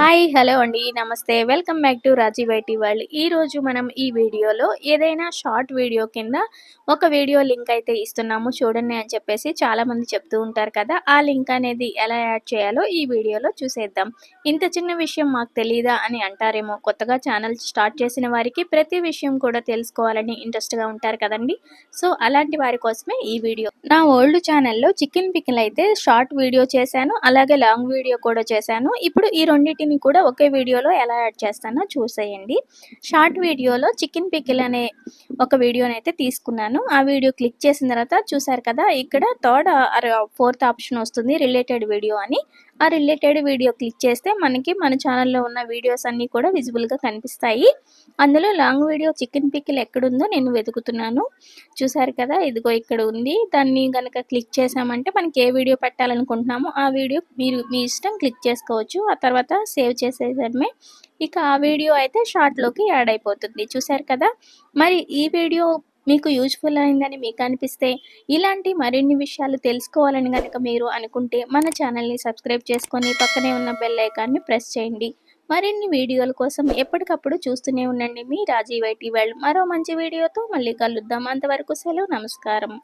Hi hello అండి నమస్తే. Welcome back to Rajiv IT world. ఈ రోజు మనం ఈ వీడియోలో ఏదైనా షార్ట్ వీడియో కింద ఒక వీడియో లింక్ అయితే ఇస్తున్నాము చూడండి అని చెప్పేసి చాలా మంది చెప్తూ ఉంటారు కదా ఆ లింక్ అనేది ఎలా యాడ్ చేయాలో ఈ వీడియోలో చూసేద్దాం. ఇంత చిన్న విషయం మాకు తెలియదా అని అంటారేమో కొత్తగా ఛానల్ స్టార్ట్ చేసిన వారికి ప్రతి విషయం కూడా తెలుసుకోవాలని ఇంట్రెస్ట్గా ఉంటారు కదండి. సో అలాంటి వారి కోసమే ఈ వీడియో. నా ఓల్డ్ ఛానల్లో చికెన్ పికిల్ అయితే షార్ట్ వీడియో చేశాను అలాగే లాంగ్ వీడియో కూడా చేశాను. ఇప్పుడు ఈ రెండింటిని కూడా ఒకే వీడియోలో ఎలా యాడ్ చేస్తానో చూసేయండి. షార్ట్ వీడియోలో చికెన్ పికిల్ అనే ఒక వీడియోని అయితే తీసుకున్నాను. ఆ వీడియో క్లిక్ చేసిన తర్వాత చూసారు కదా ఇక్కడ థర్డ్ ఫోర్త్ ఆప్షన్ వస్తుంది రిలేటెడ్ వీడియో అని. ఆ రిలేటెడ్ వీడియో క్లిక్ చేస్తే మనకి మన ఛానల్లో ఉన్న వీడియోస్ అన్నీ కూడా విజిబుల్గా కనిపిస్తాయి. అందులో లాంగ్ వీడియో చికెన్ పిక్కిల్ ఎక్కడుందో నేను వెతుకుతున్నాను. చూసారు కదా? ఇదిగో ఇక్కడ ఉంది. దాన్ని కనుక క్లిక్ చేసామంటే మనకి ఏ వీడియో పెట్టాలనుకుంటున్నామో ఆ వీడియో మీరు మీ ఇష్టం క్లిక్ చేసుకోవచ్చు. ఆ తర్వాత సేవ్ చేసేసమే ఇక ఆ వీడియో అయితే షార్ట్లోకి యాడ్ అయిపోతుంది. చూసారు కదా? మరి ఈ వీడియో మీకు యూజ్ఫుల్ అయిందని మీకు అనిపిస్తే ఇలాంటి మరిన్ని విషయాలు తెలుసుకోవాలని కనుక మీరు అనుకుంటే మన ఛానల్ని సబ్స్క్రైబ్ చేసుకొని పక్కనే ఉన్న బెల్ ఐకాన్ని ప్రెస్ చేయండి. మరిన్ని వీడియోల కోసం ఎప్పటికప్పుడు చూస్తూనే ఉండండి. మీ రాజీవ్ ఐటీ వరల్డ్. మరో మంచి వీడియోతో మళ్ళీ కలుద్దాం. అంతవరకు సెలవు. నమస్కారం.